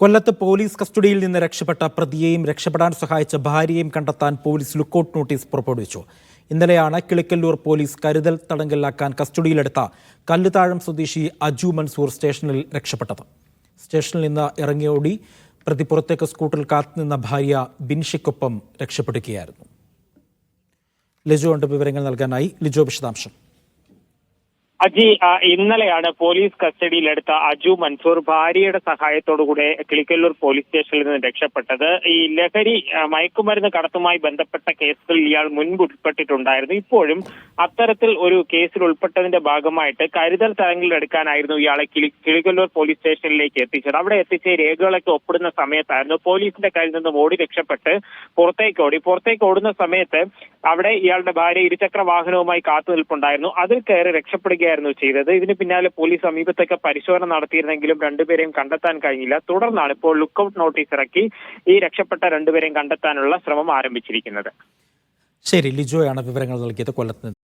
കൊല്ലത്ത് പോലീസ് കസ്റ്റഡിയിൽ നിന്ന് രക്ഷപ്പെട്ട പ്രതിയെയും രക്ഷപ്പെടാൻ സഹായിച്ച ഭാര്യയെയും കണ്ടെത്താൻ പോലീസ് ലുക്കൌട്ട് നോട്ടീസ് പുറപ്പെടുവിച്ചു. ഇന്നലെയാണ് കിളിക്കല്ലൂർ പോലീസ് കരുതൽ തടങ്കലിലാക്കാൻ കസ്റ്റഡിയിലെടുത്ത കല്ലുതാഴം സ്വദേശി അജു മൻസൂർ സ്റ്റേഷനിൽ രക്ഷപ്പെട്ടത്. സ്റ്റേഷനിൽ നിന്ന് ഇറങ്ങിയോടി പ്രതി പുറത്തേക്ക് സ്കൂട്ടറിൽ കാത്തുനിന്ന ഭാര്യ ബിൻഷിക്കൊപ്പം രക്ഷപ്പെടുകയായിരുന്നു. ലിജോ ഉണ്ട് വിവരങ്ങൾ നൽകാനായി ലിജോ വിശദാംശം. അജി ഇന്നലെയാണ് പോലീസ് കസ്റ്റഡിയിലെടുത്ത അജു മൻസൂർ ഭാര്യയുടെ സഹായത്തോടുകൂടെ കിളിക്കല്ലൂർ പോലീസ് സ്റ്റേഷനിൽ നിന്ന് രക്ഷപ്പെട്ടത്. ഈ ലഹരി മയക്കുമരുന്ന് കടത്തുമായി ബന്ധപ്പെട്ട കേസുകളിൽ ഇയാൾ മുൻപ് ഉൾപ്പെട്ടിട്ടുണ്ടായിരുന്നു. ഇപ്പോഴും അത്തരത്തിൽ ഒരു കേസിൽ ഉൾപ്പെട്ടതിന്റെ ഭാഗമായിട്ട് കരുതൽ തരങ്ങളിലെടുക്കാനായിരുന്നു ഇയാളെ കിളി കിളിക്കല്ലൂർ പോലീസ് സ്റ്റേഷനിലേക്ക് എത്തിച്ചത്. അവിടെ എത്തിച്ച് രേഖകളൊക്കെ ഒപ്പിടുന്ന സമയത്തായിരുന്നു പോലീസിന്റെ കയ്യിൽ നിന്നും ഓടി രക്ഷപ്പെട്ട് പുറത്തേക്ക് ഓടി. പുറത്തേക്ക് ഓടുന്ന സമയത്ത് അവിടെ ഇയാളുടെ ഭാര്യ ഇരുചക്ര വാഹനവുമായി കാത്തു നിൽപ്പുണ്ടായിരുന്നു അതിൽ കയറി രക്ഷപ്പെടുകയായിരുന്നു ചെയ്തത്. ഇതിന് പിന്നാലെ പോലീസ് സമീപത്തൊക്കെ പരിശോധന നടത്തിയിരുന്നെങ്കിലും രണ്ടുപേരെയും കണ്ടെത്താൻ കഴിഞ്ഞില്ല. തുടർന്നാണ് ഇപ്പോൾ ലുക്കൌട്ട് നോട്ടീസ് ഇറക്കി ഈ രക്ഷപ്പെട്ട രണ്ടുപേരെയും കണ്ടെത്താനുള്ള ശ്രമം ആരംഭിച്ചിരിക്കുന്നത്. ശരി ലിജോയാണ് വിവരങ്ങൾ നൽകിയത് കൊല്ലത്ത്